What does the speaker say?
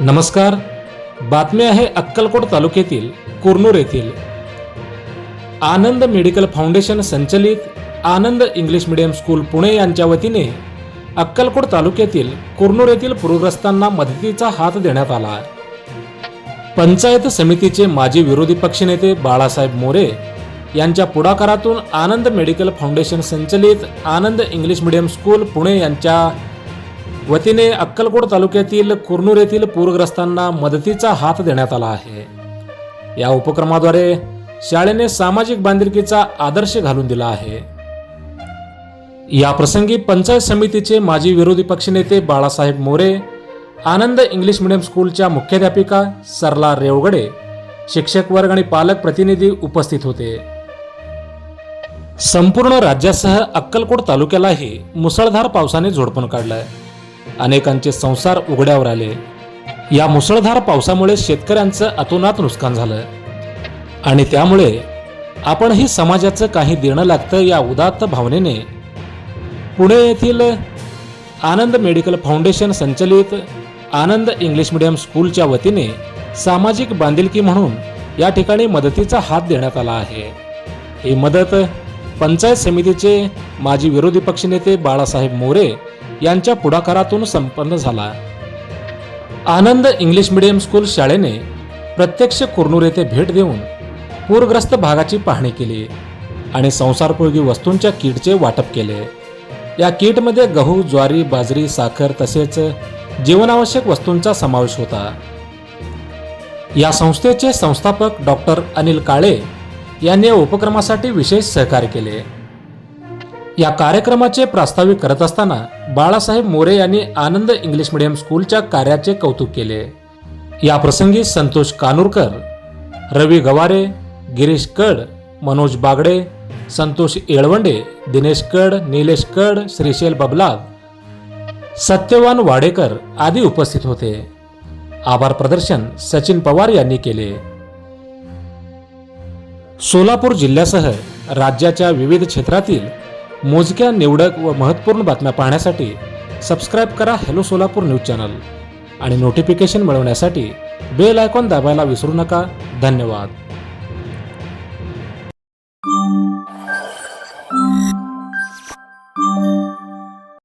नमस्कार. बातमी आहे अक्कलकोट तालुक्यातील कुरनूर येथील. आनंद मेडिकल फाउंडेशन संचलित Anand English medium school Pune यांच्या वतीने अक्कलकोट तालुक्यातील कुरनूर येथील पूरग्रस्तांना मदतीचा हात देण्यात आला. पंचायत समितीचे माजी विरोधी पक्षनेते बाळासाहेब मोरे यांच्या पुढाकारातून आनंद मेडिकल फाउंडेशन संचलित Anand English medium school Pune यांच्या वतीने अक्कलकोट तालुक्यातील कुरनूर येथील पूरग्रस्तांना मदतीचा हात देण्यात आला आहे. या उपक्रमाद्वारे शाळेने सामाजिक बांधिलकीचा आदर्श घालून दिला आहे. या प्रसंगी पंचायत समितीचे माजी विरोधी पक्षनेते बाळासाहेब मोरे आनंद इंग्लिश मिडियम स्कूलच्या मुख्याध्यापिका सरला रेवगडे शिक्षक वर्ग आणि पालक प्रतिनिधी उपस्थित होते. संपूर्ण राज्यासह अक्कलकोट तालुक्यालाही मुसळधार पावसाने झोडपून काढलंय. अनेकांचे संसार उघड्यावर आले. या मुसळधार पावसामुळे शेतकऱ्यांचं अतोनात नुकसान झालं. आणि त्यामुळे आपणही समाजाचं काही देणं लागतं या उदात्त भावनेने पुणे येथील आनंद मेडिकल फाउंडेशन संचलित आनंद इंग्लिश मिडियम स्कूलच्या वतीने सामाजिक बांधिलकी म्हणून या ठिकाणी मदतीचा हात देण्यात आला आहे. ही मदत पंचायत समितीचे माजी विरोधी पक्षनेते बाळासाहेब मोरे यांच्या पुढाकारातून संपन्न झाला. आनंद इंग्लिश मीडियम स्कूल शाळेने प्रत्यक्ष कुरनूर येथे भेट देऊन पूरग्रस्त भागाची पाहणी केली आणि संसारपोळगी वस्तूंच्या किटचे वाटप केले. या किटमध्ये गहू ज्वारी बाजरी साखर तसेच जीवनावश्यक वस्तूंचा समावेश होता. या संस्थेचे संस्थापक डॉक्टर अनिल काळे यांनी या उपक्रमासाठी विशेष सहकार्य केले. या कार्यक्रमाचे प्रास्ताविक करत असताना बाळासाहेब मोरे यांनी आनंद इंग्लिश मीडियम स्कूलच्या कार्याचे कौतुक केले. या प्रसंगी संतोष कानूरकर रवी गवारे गिरीश कड मनोज बागडे संतोष येळवंडे दिनेश कड निलेश कड श्रीशैल बबलाग सत्यवान वाडेकर आदी उपस्थित होते. आभार प्रदर्शन सचिन पवार यांनी केले. सोलापूर जिल्ह्यासह राज्याच्या विविध क्षेत्रातील मोजक्या निवडक व महत्त्वपूर्ण बातम्या पाहण्यासाठी सबस्क्राईब करा हॅलो सोलापूर न्यूज चॅनल आणि नोटिफिकेशन मिळवण्यासाठी बेल आयकॉन दाबायला विसरू नका. धन्यवाद.